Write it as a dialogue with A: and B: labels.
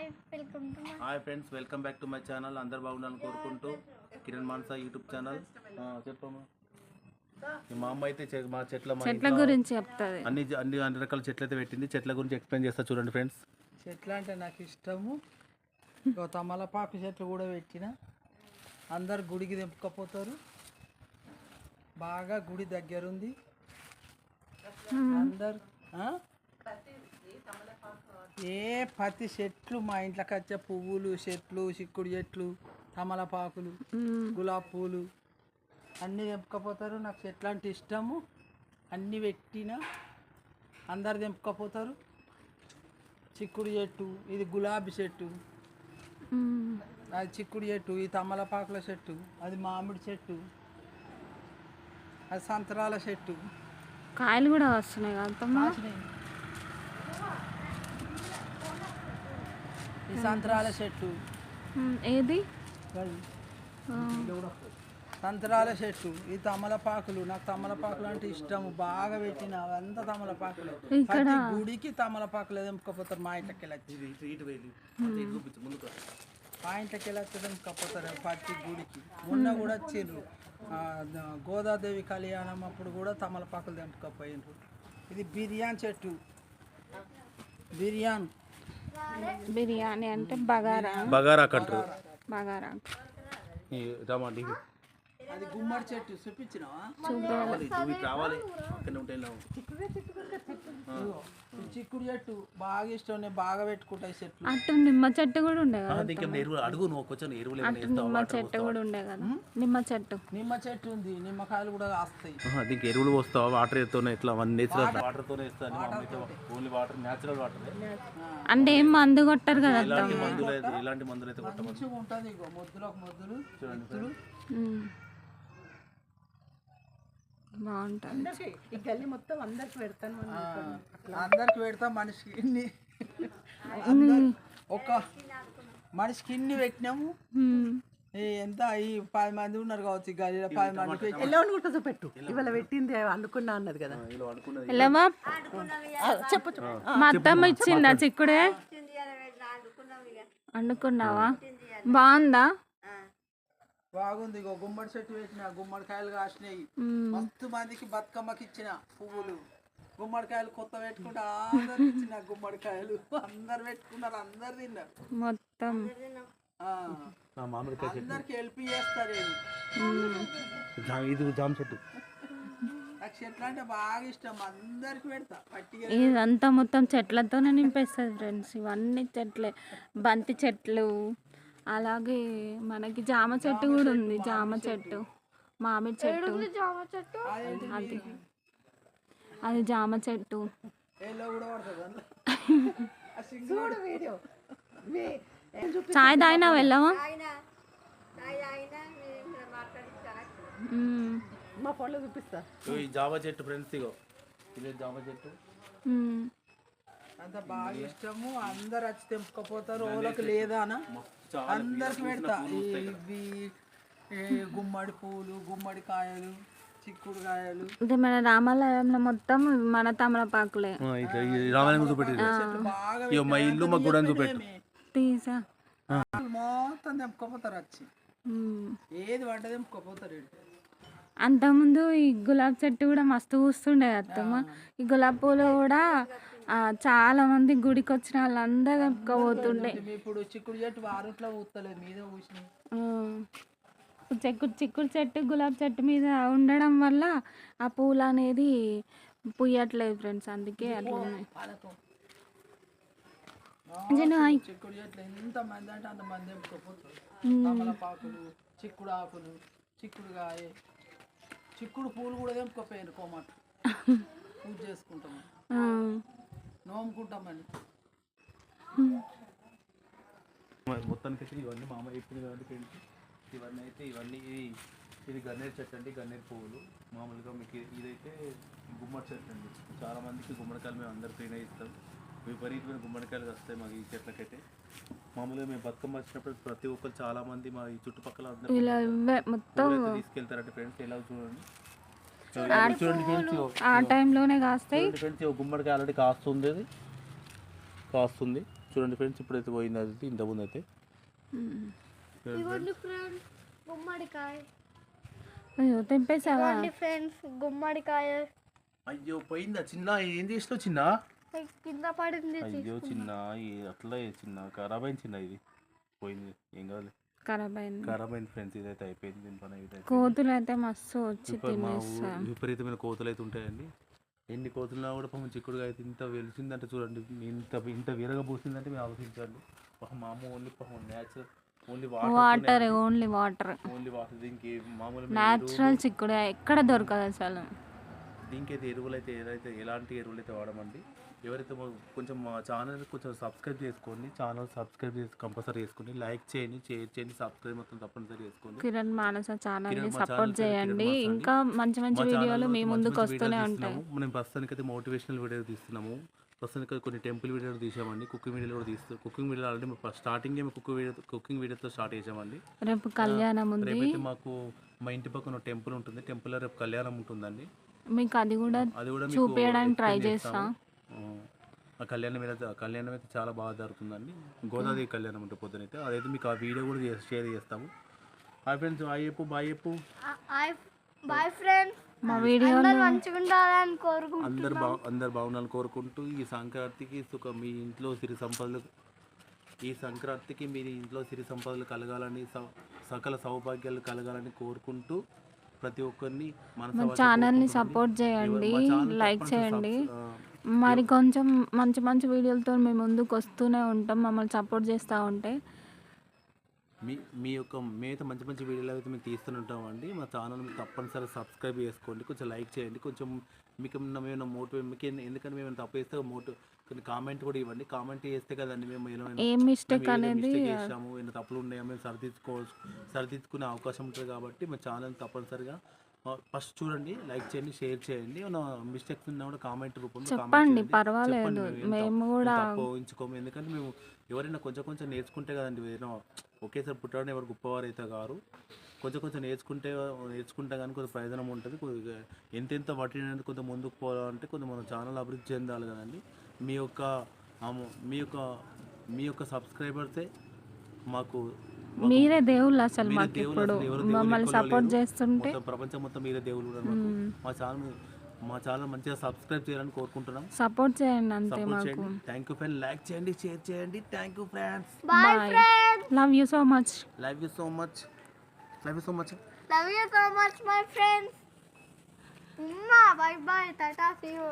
A: Hi welcome to my
B: hi friends welcome back to my channel. అందరు బాగుండాలని కోరుకుంటూ Kiran Mansa YouTube channel. చెప్పమ్మా. ఈ మా అమ్మ అయితే చె- మా చెట్ల మా
C: చెట్ల
B: ఇంట్లో
C: గురించి చెప్తుంది.
B: అన్ని అన్ని అన్ని రకాల చెట్లు అయితే పెట్టింది. చెట్ల గురించి ఎక్స్ప్లెయిన్ చేస్తా చూడండి ఫ్రెండ్స్.
D: చెట్లు అంటే నాకు ఇష్టము. తమలపాకు చెట్లు కూడా పెట్టిన. అందరు గుడికి తెంపుకపోతారు. బాగా గుడి దగ్గరుంది. అందరు? ఏ పత్తి చెట్లు మా ఇంట్లోకి వచ్చే పువ్వులు చెట్లు చిక్కుడు చెట్లు తమలపాకులు గులాబీ పూలు అన్నీ తెంపుకపోతారు. నాకు చెట్లు అంటే ఇష్టము. అన్నీ పెట్టిన అందరు తెంపుకపోతారు. చిక్కుడు చెట్టు ఇది గులాబీ చెట్టు. అది చిక్కుడు చెట్టు ఇది తమలపాకుల చెట్టు అది మామిడి చెట్టు అది సంతరాల చెట్టు.
C: కాయలు కూడా వస్తున్నాయి కదా అత్తమ్మ
D: కాసినాయి. ఈ సంతరాల చెట్టు.
C: ఏది?
D: సంతరాల చెట్టు. ఈ తమలపాకులు. నాకు తమలపాకులు అంటే ఇష్టం బాగా పెట్టిన అవంతా తమలపాకులు. ప్రతి గుడికి తమలపాకులు తెంపుకపోతారు. మా ఇంట్లోకి వెళ్ళి. మా ఇంట్లోకి వెళ్ళి తెంపుకపోతారు ప్రతి గుడికి. మొన్న కూడా వచ్చిండ్రు. గోదాదేవి కళ్యాణం అప్పుడు కూడా తమలపాకులు తెంపుకపోయిండ్రు. ఇది బిర్యానీ చెట్టు. బిర్యానీ.
C: బిర్యానీ అంటే బగారా.
B: బగారా కంటారు
C: బగారా.
B: ఈ రామండి.
D: అది గుమ్మడి చెట్టు చూపించినావా?
B: రావాలి. ఇవి రావాలి ఉంటాయి
D: చిక్కుడు చెట్టు బాగా ఇష్టం నేను బాగా పెట్టుకుంటాయి చెట్లు.
C: అటు నిమ్మ చెట్టు కూడా ఉండే కదా
B: ఎరువు అడుగు నువ్వు కొంచెం ఎరువులు
C: అటు నిమ్మ చెట్టు కూడా ఉండే కదా. నిమ్మ చెట్టు.
D: నిమ్మ చెట్టు ఉంది నిమ్మకాయలు కూడా కాస్తాయి.
B: దీనికి ఎరువులు పోస్తావా వాటర్ తోనే ఇట్లా వన్ నేచురల్ వాటర్ తోనే ఇస్తాను ఓన్లీ వాటర్ నేచురల్ వాటర్
C: అంటే ఏం మందు కొట్టారు కదా
B: ఇలాంటి మందులు అయితే ఇలాంటి మందులు అయితే కొట్టమని
D: మంచిగా ఉంటుంది ఇగో మొద్దులు ఒక మొద్దులు
B: చూడండి
C: బాగుంటుంది.
D: ఆ, అందరికి పెడతా మనిషికి ఇన్ని. ఒక మనిషికి ఇన్ని పెట్టినాము. ఈ ఎంత? ఈ పది మంది ఉన్నారు కావచ్చు ఈ గదిలో పది మందికి పెట్టినాం.
E: ఎలా అనుకుంటుందో పెట్టు. ఇవాళ పెట్టింది అనుకున్నా అన్నది కదా.
C: ఎలావా
E: చెప్పు చెప్పు.
C: మా అత్తమ్మ ఇచ్చిందా చిక్కుడే? వండుకున్నావా బాగుందా?
D: బాగుంది. ఇగో గుమ్మడి చెట్టు పెట్టిన గుమ్మడికాయలు కాసినాయి. మస్తు మందికి బతుకమ్మకి ఇచ్చిన పువ్వులు. గుమ్మడికాయలు కొత్త పెట్టుకుంటే అందరు ఇచ్చిన గుమ్మడికాయలు. అందరు పెట్టుకున్నారు అందరు తిన్నారు.
C: మొత్తం.
D: అందరికి హెల్ప్ చేస్తారు ఇది.
B: జామ చెట్టు.
D: నాకు చెట్లు అంటే బాగా ఇష్టం. అందరికి పెడతా. పట్టిగా
C: ఇదంతా మొత్తం చెట్లతోనే నింపేస్తుంది ఫ్రెండ్స్ ఇవన్నీ చెట్లే. బంతి చెట్లు అలాగే మనకి జామ చెట్టు కూడా ఉంది జామ చెట్టు మామిడి చెట్టు.
A: జామ చెట్టు?
C: అది అది జామ చెట్టు. చాయ్ తాగినా వెళ్ళవా?
E: మా ఫోన్లో చూపిస్తా.
B: ఈ జామ చెట్టు ఫ్రెండ్స్ ఇగో. ఇదే జామ చెట్టు.
D: అంత బాగా ఇష్టము. అందరు వచ్చి తెంపుకపోతారు. ఓలకు లేదా అన
B: చాలా
D: అందరికి పెడతా. ఇవి ఈ గుమ్మడి పూలు గుమ్మడి కాయలు చిక్కుడు కాయలు.
C: ఇది మన రామాలయంలో మొత్తం మన తమలపాకులే.
B: రామాయణం చూపెట్టి మా ఇల్లు మా గుడని చూపెట్టు
C: తీసా.
D: మొత్తం తెంపుకపోతారు వచ్చి. ఏది వంట తెంపుకపోతారు.
C: అంతకుముందు ఈ గులాబీ చెట్టు కూడా మస్తు పూస్తుండే అత్తమ్మ. ఈ గులాబీ పూలు కూడా ఆ, చాలా మంది గుడికి వచ్చిన వాళ్ళందరూ తెంపుకోబోతుండే
D: ఇప్పుడు చిక్కుడు చెట్టు వారుట్లో ఊతలేదు మీద
C: చిక్కుడు చిక్కుడు చెట్టు గులాబీ చెట్టు మీద ఉండడం వల్ల ఆ పూలు అనేది పుయ్యట్లేదు ఫ్రెండ్స్ అందుకే అట్లా ఉన్నాయి.
D: చిక్కుడు చెట్లు ఎంత మంది అంటే అంత మంది తెంపుకపోతారు తమలపాకులు చిక్కుడు ఆకులు చిక్కుడు కాయ చిక్కుడు పూలు కూడా తెంపుకోపోయారు కోమాట పూజ చేసుకుంటాము.
C: ఆ,
D: నోముకుంటామని.
B: మరి మొత్తానికి అయితే ఇవన్నీ మా అమ్మ చెప్పింది కాబట్టి ఫ్రెండ్స్ ఇవన్నీ అయితే ఇవన్నీ ఇది ఇది గన్నేరు చెట్టు అండి గన్నేరు పువ్వులు. మామూలుగా మీకు ఇదైతే గుమ్మడి చెట్టు అండి. చాలా మందికి గుమ్మడికాయలు మేము అందరు ఫ్రీగా ఇస్తాం. విపరీతమైన గుమ్మడికాయలు వస్తాయి మాకు ఈ చెట్లకైతే. మామూలుగా మేము బతుకమ్మ వచ్చినప్పుడు ప్రతి ఒక్కరు చాలా మంది మా ఈ చుట్టుపక్కల అందరూ తీసుకెళ్తారంటే ఫ్రెండ్స్. ఎలా చూడండి సో ఇది చూడండి ఫ్రెండ్స్
C: ఆ టైంలోనే కాస్తాయి.
B: ఫ్రెండ్స్ గుమ్మడికాయ ఆల్రెడీ కాస్తుంది. అది కాస్తుంది. చూడండి ఫ్రెండ్స్ ఇప్పుడైతే పోయింది అది ఇంత ముందు అయితే
A: ఇదిగోండి ఫ్రెండ్స్. గుమ్మడికాయ.
C: అయ్యో తెంపేసావా
A: ఫ్రెండ్స్ గుమ్మడికాయ.
B: అయ్యో పోయిందా చిన్న? ఏం చేసినావు చిన్న?
A: కింద పడింది
B: అయ్యో చిన్న అట్లా చిన్న? ఖరాబ్ అయింది చిన్న ఇది. పోయింది ఏం కావాలి
C: ఖరాబ్ అయింది
B: ఖరాబ్ అయింది ఫ్రెండ్స్ ఇదైతే అయిపోయింది దీని పని ఇదైతే.
C: కోతులు అయితే మస్తు వచ్చి
B: మా ఊ- విపరీతమైన కోతులు అయితే ఉంటాయండి. ఎన్ని కోతులున్నా కూడా పాపం చిక్కుడుగా అయితే ఇంత వెలిసిందంటే చూడండి ఇంత ఇంత వీరగా పూసిందంటే మీరు ఆలోచించండి. పాపం మామూలు ఓన్లీ పాపం natural only
C: water
B: water
C: only water
B: only water దీనికి మామూలు మేము
C: న్యాచురల్ చిక్కుడు ఎక్కడ దొరకదు అసలు.
B: దీనికి అయితే ఎరువులు అయితే ఏదైతే ఎలాంటి ఎరువులు అయితే వాడమండి? ఎవరైతే కొంచెం మా ఛానల్ కొంచెం సబ్స్క్రైబ్ చేసుకోండి ఛానల్ సబ్స్క్రైబ్ చేసి కంపల్సరీ చేసుకోండి. లైక్ చేయండి షేర్ చేయండి సబ్స్క్రైబ్ మొత్తం తప్పనిసరి చేసుకోండి.
C: కిరణ్ మానస సపోర్ట్
B: ఛానల్ పేరు
C: చేయండి. ఇంకా మంచి మంచి వీడియోలు మీ ముందుకు వస్తూనే ఉంటాయి.
B: మనం ప్రస్తుతానికి అయితే మోటివేషనల్ వీడియో తీస్తున్నాము. ప్రస్తుతానికి కొన్ని టెంపుల్ వీడియోలు తీసామండి. కుకింగ్ వీడియోలు కూడా తీస్తాం కుకింగ్ వీడియోలు already starting cooking video cooking వీడియోతో స్టార్ట్ చేసామండి.
C: రేపు కళ్యాణం ఉంది.
B: రేపైతే మాకు మా ఇంటి పక్కన టెంపుల్ ఉంటుంది. టెంపుల్లో రేపు కళ్యాణం ఉంటుందండి.
C: మీకు అది కూడా
B: అది కూడా
C: చూపించడానికి ట్రై చేస్తా.
B: ఆ కళ్యాణం మీద ఆ కళ్యాణం అయితే చాలా బాగా జరుగుతుందండి. గోదావరి కళ్యాణం ఉంటుంది పొద్దునైతే అదైతే మీకు ఆ వీడియో కూడా షేర్ చేస్తాము. హాయ్ ఫ్రెండ్స్ బాయ్ చెప్పు బాయ్ చెప్పు.
A: Bye friends.
C: మా వీడియో
A: అందరు మంచిగా ఉండాలని కోరుకుంటున్నాను
B: అందరు బా అందరు బాగుండాలని కోరుకుంటూ ఈ సంక్రాంతికి సుఖ మీ ఇంట్లో సిరి సంపదలు ఈ సంక్రాంతికి మీ ఇంట్లో సిరి సంపదలు కలగాలని స- సకల సౌభాగ్యాలు కలగాలని కోరుకుంటూ ప్రతి ఒక్కరిని
C: మా ఛానల్ని సపోర్ట్ చేయండి లైక్ చేయండి. మరి కొంచెం మంచి మంచి వీడియోలతో మేము ముందుకు వస్తూనే ఉంటాం. మమ్మల్ని సపోర్ట్ చేస్తూ ఉంటే.
B: మీ మీ యొక్క మేమైతే మంచి మంచి వీడియోలు అయితే మేము తీస్తూనే ఉంటామండి మా ఛానల్ తప్పనిసరి సబ్స్క్రైబ్ చేసుకోండి. కొంచెం లైక్ చేయండి. కొంచెం మీకు ఏమన్నా మేము మోటివేట్ మీకు ఎందు- ఎందుకంటే మేము తప్పు చేస్తే మోటివ్ కొన్ని కామెంట్ కూడా ఇవ్వండి. కామెంట్ చేస్తే కదండి మేము ఏమైనా
C: ఏం మిస్టేక్ అనేది
B: చేసాము ఏమైనా తప్పులు ఉన్నాయో మేము సరిదిద్దుకో సరిదిద్దుకునే అవకాశం ఉంటుంది కాబట్టి మా ఛానల్ తప్పనిసరిగా ఫస్ట్ చూడండి లైక్ చేయండి షేర్ చేయండి. ఏమైనా మిస్టేక్స్ ఉన్నా కూడా కామెంట్ రూపంలో
C: చెప్పండి. పర్వాలేదు.
B: మేము
C: కూడా-
B: ఊహించుకోము. ఎందుకంటే మేము ఎవరైనా కొంచెం కొంచెం నేర్చుకుంటే కదండి ఏదైనా ఒకేసారి పుట్టడం ఎవరు గొప్పవారు అయితే గారు కొంచెం కొంచెం నేర్చుకుంటే నేర్చుకుంటే కానీ కొంచెం ప్రయోజనం ఉంటుంది. ఎంతెంత పట్టినది కొంత ముందుకు పోవాలంటే కొంత మన ఛానల్ అభివృద్ధి చెందాలి కదండి. మీ యొక్క మీ యొక్క మీ యొక్క సబ్స్క్రైబర్సే మాకు
C: మీరే దేవుళ్ళు అసలు మాకు ఇప్పుడు మమ్మల్ని సపోర్ట్. చేస్తుంటే
B: ప్రపంచం మొత్తం మీరే దేవుళ్ళు మా ఛానల్ మా ఛానల్ మంచిగా సబ్స్క్రైబ్ చేయాలని కోరుకుంటున్నాం.
C: సపోర్ట్ చేయండి అంతే మాకు.
B: థ్యాంక్ యూ ఫ్రెండ్ లైక్ చేయండి షేర్ చేయండి. Thank you friends
C: bye love you so much
B: love you so much love you so much
A: love you so much my friends bye bye tata see you